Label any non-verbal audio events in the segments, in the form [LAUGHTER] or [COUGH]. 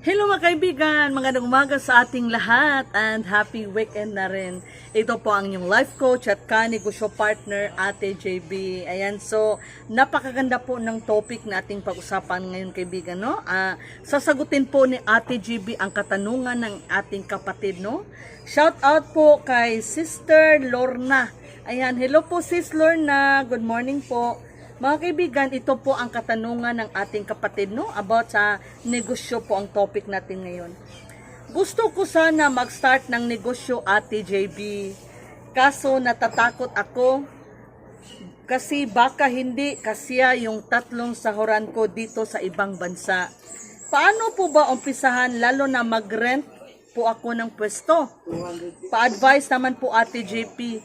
Hello mga kaibigan, magandang umaga sa ating lahat and happy weekend na rin. Ito po ang inyong life coach at kanegosyo partner Ate JB. Ayan, so napakaganda po ng topic na ating pag-usapan ngayon kaibigan, no? Ah, sasagutin po ni Ate JB ang katanungan ng ating kapatid, no? Shout out po kay Sister Lorna. Ayan, hello po Sis Lorna. Good morning po. Mga kaibigan, ito po ang katanungan ng ating kapatid no about sa negosyo po ang topic natin ngayon. Gusto ko sana mag-start ng negosyo Ate JB. Kaso natatakot ako kasi baka hindi kasya yung tatlong sahuran ko dito sa ibang bansa. Paano po ba umpisahan lalo na mag-rent po ako ng pwesto? Pa-advise naman po Ate JP.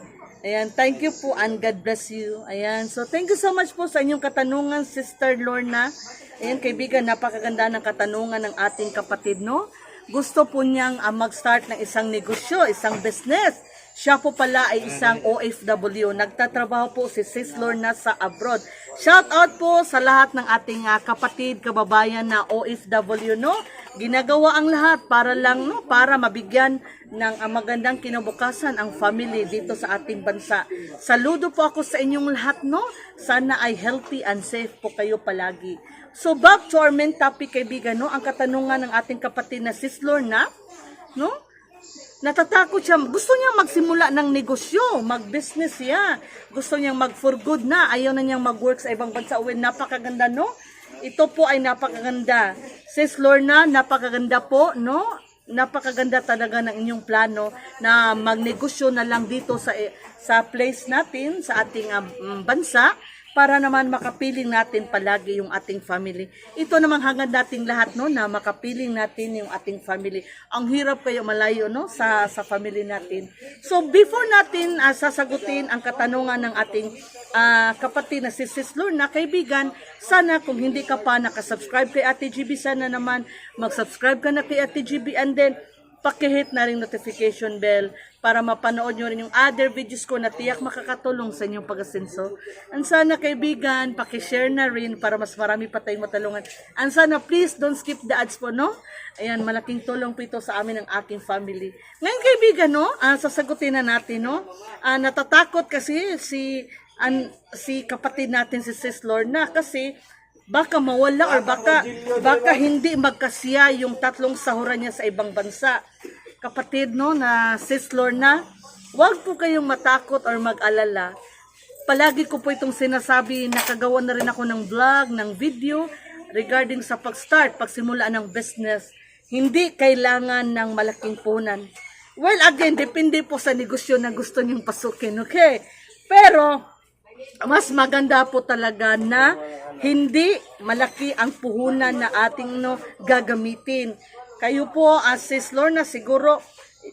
Ayan, thank you po and God bless you. Ayan, so thank you so much po sa inyong katanungan, Sister Lorna. Ayan, kaibigan, napakaganda ng katanungan ng ating kapatid, no? Gusto po niyang ah, mag-start ng isang negosyo, isang business. Siya po pala ay isang OFW. Nagtatrabaho po si Sis Lorna sa abroad. Shout out po sa lahat ng ating ah, kapatid, kababayan na OFW, no? Ginagawa ang lahat para lang, no? Para mabigyan ng ah, magandang kinabukasan ang family dito sa ating bansa. Saludo po ako sa inyong lahat, no? Sana ay healthy and safe po kayo palagi. So back to our main topic, kaibigan, no? Ang katanungan ng ating kapatid na Sis Lorna, no? Natatakot siya. Gusto niya magsimula ng negosyo, mag-business siya. Gusto niyang mag-for good na. Ayaw na niyang mag-work sa ibang bansa. Uwi, napakaganda, no? Ito po ay napakaganda. Sis Lorna, napakaganda po, no? Napakaganda talaga ng inyong plano na magnegosyo na lang dito sa sa place natin, sa ating um, bansa para naman makapiling natin palagi yung ating family. Ito namang hangad nating lahat no na makapiling natin yung ating family. Ang hirap kayo malayo no sa sa family natin. So before natin ah, sasagutin ang katanungan ng ating ah, kapatid na si Sis Lorna, kaibigan, sana kung hindi ka pa nakasubscribe kay Ate GB, sana naman mag-subscribe ka na kay Ate GB and then pakihit na rin notification bell para mapanood nyo rin yung other videos ko na tiyak makakatulong sa inyong pag-asenso. Ang sana kaibigan, pakishare na rin para mas marami pa tayong matulungan. Ang sana please don't skip the ads po, no? Ayan, malaking tulong po ito sa amin ng aking family. Ngayon kaibigan, no? Ah, sasagutin na natin, no? Ah, natatakot kasi si an, si kapatid natin si Sis Lorna kasi baka mawala or baka baka hindi magkasya yung tatlong sahuran niya sa ibang bansa. Kapatid no na sis Lorna, wag po kayong matakot or mag-alala. Palagi ko po itong sinasabi, nakagawa na rin ako ng vlog, ng video regarding sa pag-start, pagsimula ng business. Hindi kailangan ng malaking punan. Well, again, depende po sa negosyo na gusto niyong pasukin, okay? Pero, mas maganda po talaga na hindi malaki ang puhunan na ating no gagamitin. Kayo po as sis Lorna siguro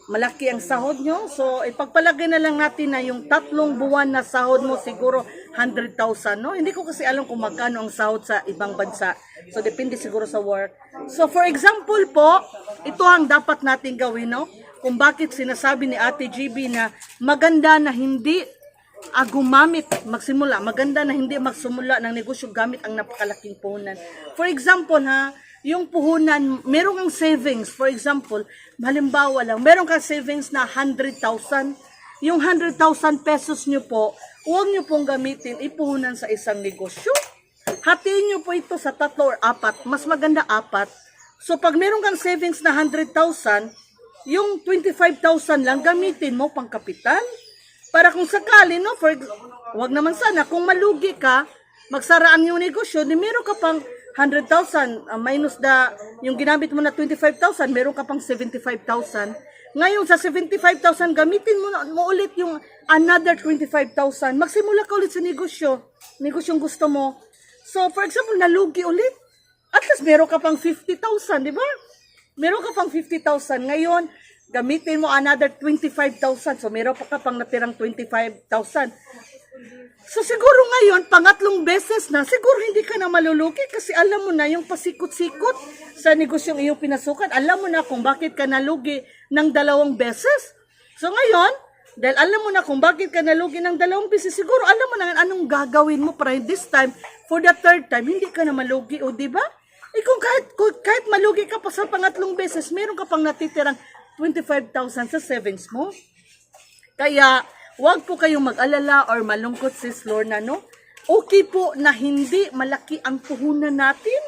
malaki ang sahod nyo. So ipagpalagay na lang natin na yung tatlong buwan na sahod mo siguro 100,000 no. Hindi ko kasi alam kung magkano ang sahod sa ibang bansa. So depende siguro sa work. So for example po, ito ang dapat natin gawin no. Kung bakit sinasabi ni Ate GB na maganda na hindi ah, gumamit, magsimula, maganda na hindi magsimula ng negosyo gamit ang napakalaking puhunan. For example ha, yung puhunan, meron kang savings, for example, halimbawa lang, meron kang savings na 100,000, yung 100,000 pesos nyo po, huwag nyo pong gamitin, ipuhunan sa isang negosyo. Hatiin nyo po ito sa tatlo or apat, mas maganda apat. So pag meron kang savings na 100,000, yung 25,000 lang gamitin mo pang kapital. Para kung sakali, no, for, wag naman sana, kung malugi ka, magsaraan yung negosyo, di meron ka pang 100,000 uh, minus the, yung ginamit mo na 25,000, meron ka pang 75,000. Ngayon, sa 75,000, gamitin mo, na- mo ulit yung another 25,000. Magsimula ka ulit sa negosyo. Negosyong gusto mo. So, for example, nalugi ulit. At least meron ka pang 50,000, di ba? Meron ka pang 50,000. Ngayon, gamitin mo another 25,000. So, meron pa ka pang natirang 25,000. So, siguro ngayon, pangatlong beses na, siguro hindi ka na malulugi kasi alam mo na yung pasikot-sikot sa negosyong iyong pinasukan. Alam mo na kung bakit ka nalugi ng dalawang beses. So, ngayon, dahil alam mo na kung bakit ka nalugi ng dalawang beses, siguro alam mo na anong gagawin mo para this time, for the third time, hindi ka na malugi, o di ba? Eh kung kahit, kung kahit malugi ka pa sa pangatlong beses, meron ka pang natitirang 25,000 sa savings mo. Kaya, wag po kayong mag-alala or malungkot sis Lorna, no? Okay po na hindi malaki ang puhunan natin.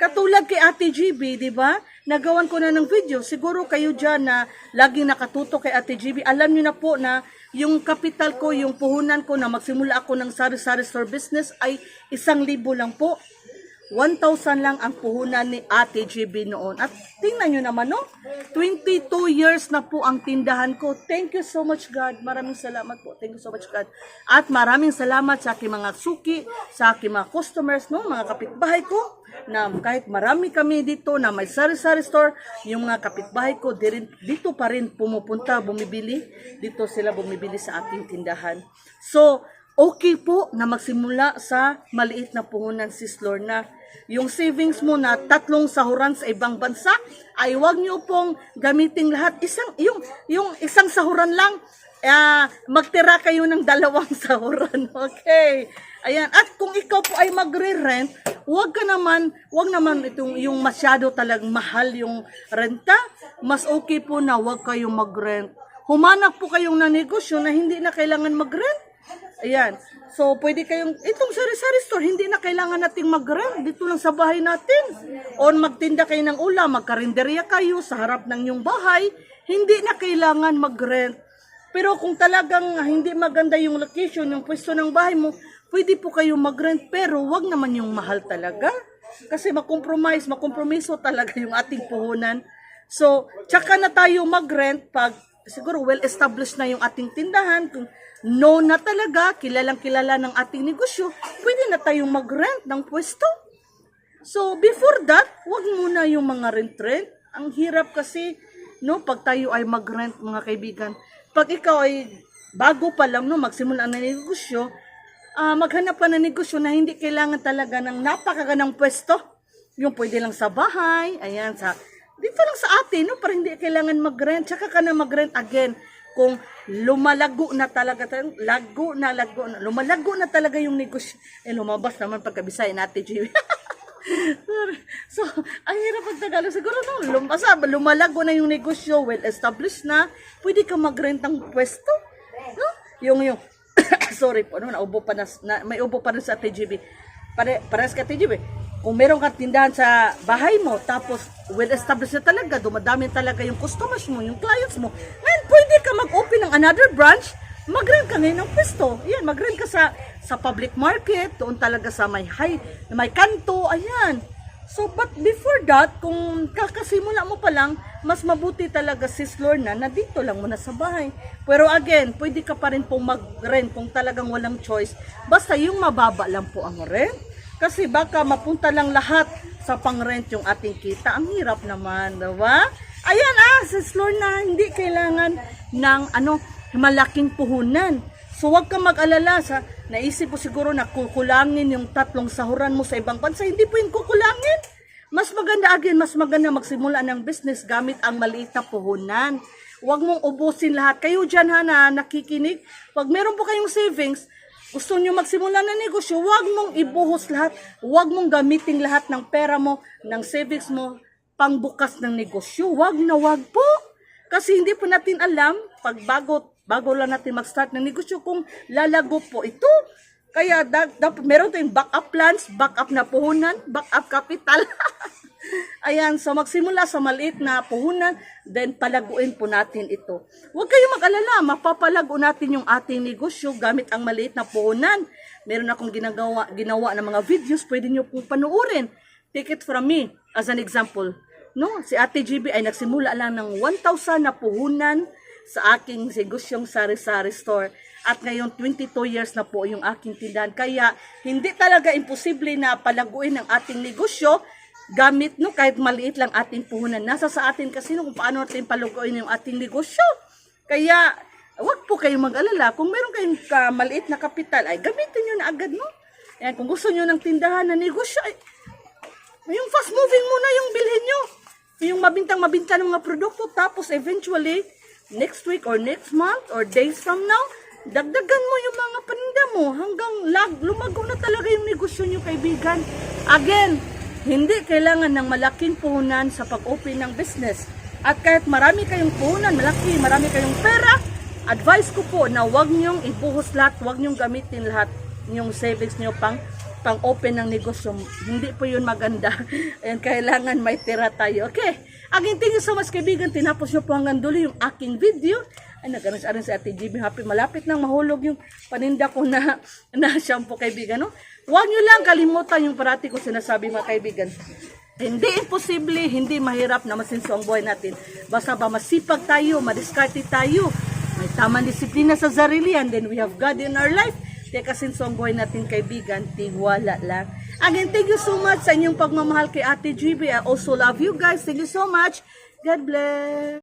Katulad kay Ate GB, di ba? Nagawan ko na ng video. Siguro kayo dyan na lagi nakatuto kay Ate GB. Alam niyo na po na yung kapital ko, yung puhunan ko na magsimula ako ng sari-sari store business ay isang libo lang po. 1,000 lang ang puhunan ni Ate GB noon. At tingnan nyo naman, no? 22 years na po ang tindahan ko. Thank you so much, God. Maraming salamat po. Thank you so much, God. At maraming salamat sa aking mga suki, sa aking mga customers, no? Mga kapitbahay ko na kahit marami kami dito na may sari-sari store, yung mga kapitbahay ko dito pa rin pumupunta, bumibili. Dito sila bumibili sa aking tindahan. So, okay po na magsimula sa maliit na puhunan sis Lorna. Yung savings mo na tatlong sahuran sa ibang bansa ay wag niyo pong gamitin lahat. Isang yung yung isang sahuran lang ah, magtira kayo ng dalawang [LAUGHS] sahuran. Okay. Ayan. At kung ikaw po ay magre-rent, wag ka naman, wag naman itong yung masyado talagang mahal yung renta. Mas okay po na wag kayong mag-rent. Humanap po kayong na negosyo na hindi na kailangan mag-rent. Ayan. So, pwede kayong, itong sari-sari store, hindi na kailangan nating mag-rent. Dito lang sa bahay natin. O magtinda kayo ng ulam, magkarinderya kayo sa harap ng yung bahay. Hindi na kailangan mag-rent. Pero kung talagang hindi maganda yung location, yung pwesto ng bahay mo, pwede po kayo mag-rent. Pero wag naman yung mahal talaga. Kasi makompromise, makompromiso talaga yung ating puhunan. So, tsaka na tayo mag-rent pag siguro well-established na yung ating tindahan. Kung known na talaga, kilalang kilala ng ating negosyo, pwede na tayong mag-rent ng pwesto. So, before that, wag muna yung mga rent-rent. Ang hirap kasi, no, pag tayo ay mag-rent, mga kaibigan. Pag ikaw ay bago pa lang, no, magsimula na negosyo, ah maghanap ka ng negosyo na hindi kailangan talaga ng napakagandang pwesto. Yung pwede lang sa bahay, ayan, sa, dito lang sa atin, no, para hindi kailangan mag-rent, tsaka ka na mag-rent again. Kung lumalago na talaga, lago na, lago na, lumalago na talaga yung negosyo. Eh, lumabas naman pagkabisay natin, Jimmy. [LAUGHS] so, ang hirap pag Tagalog. Siguro no, lum basta lumalago na yung negosyo, well established na, pwede ka mag-rent ng pwesto. No? Yung, yung, [COUGHS] sorry po, no, naubo pa na, na, may ubo pa rin sa TGB. Pare, pares ka TGB. Kung meron kang tindahan sa bahay mo, tapos well established na talaga, dumadami talaga yung customers mo, yung clients mo, ngayon pwede ka mag-open ng another branch, mag-rent ka ngayon ng pwesto. Yan, mag-rent ka sa sa public market, doon talaga sa may high, may kanto, ayan. So, but before that, kung kakasimula mo pa lang, mas mabuti talaga sis Lorna na dito lang muna sa bahay. Pero again, pwede ka pa rin pong mag-rent kung talagang walang choice. Basta yung mababa lang po ang rent. Kasi baka mapunta lang lahat sa pang-rent yung ating kita. Ang hirap naman, diba? Ayan ah, sis Lorna, hindi kailangan ng ano, malaking puhunan. So wag kang mag-alala sa naisip mo siguro na kukulangin yung tatlong sahuran mo sa ibang bansa. Hindi po yung kukulangin. Mas maganda again, mas maganda magsimula ng business gamit ang maliit na puhunan. Huwag mong ubusin lahat. Kayo dyan ha na nakikinig, pag meron po kayong savings, gusto nyo magsimula ng negosyo, huwag mong ibuhos lahat. Huwag mong gamitin lahat ng pera mo, ng savings mo, pangbukas ng negosyo. Huwag na huwag po. Kasi hindi po natin alam, pag bago, bago lang natin mag-start ng negosyo, kung lalago po ito. Kaya da, dapat meron tayong backup plans, backup na puhunan, backup capital. [LAUGHS] Ayan, so magsimula sa maliit na puhunan, then palaguin po natin ito. Huwag kayong mag-alala, mapapalago natin yung ating negosyo gamit ang maliit na puhunan. Meron akong ginagawa, ginawa ng mga videos, pwede nyo pong panuorin. Take it from me as an example. No, si Ate GB ay nagsimula lang ng 1,000 na puhunan sa aking negosyong sari-sari store. At ngayon, 22 years na po yung aking tindahan. Kaya, hindi talaga imposible na palaguin ang ating negosyo gamit no kahit maliit lang ating puhunan. Nasa sa atin kasi no, kung paano natin paluguin yung ating negosyo. Kaya, wag po kayong mag-alala. Kung meron kayong ka, maliit na kapital, ay gamitin nyo na agad, no? Ayan, kung gusto nyo ng tindahan na negosyo, ay, yung fast moving muna yung bilhin nyo. Yung mabintang-mabinta ng mga produkto. Tapos eventually, next week or next month or days from now, dagdagan mo yung mga paninda mo hanggang lag, lumago na talaga yung negosyo nyo, kaibigan. Again, Hindi kailangan ng malaking puhunan sa pag-open ng business. At kahit marami kayong puhunan, malaki, marami kayong pera, advice ko po na huwag niyong ibuhos lahat, huwag niyong gamitin lahat yung savings niyo pang pang open ng negosyo. Hindi po yun maganda. [LAUGHS] Ayan, kailangan may tira tayo. Okay. Thank you so much kaibigan. Tinapos niyo po hanggang dulo yung aking video. Ay, nagkaroon sa arin si Ate GB. Happy, malapit nang mahulog yung paninda ko na, [LAUGHS] na shampoo kaibigan. No? Huwag niyo lang kalimutan yung parati ko sinasabi mga kaibigan. Hindi imposible, hindi mahirap na masinso ang buhay natin. Basta ba masipag tayo, madiskarte tayo, may tamang disiplina sa sarili, and then we have God in our life. Kaya kasinso ang buhay natin kaibigan, tiwala lang. Again, thank you so much sa inyong pagmamahal kay Ate GB. I also love you guys. Thank you so much. God bless.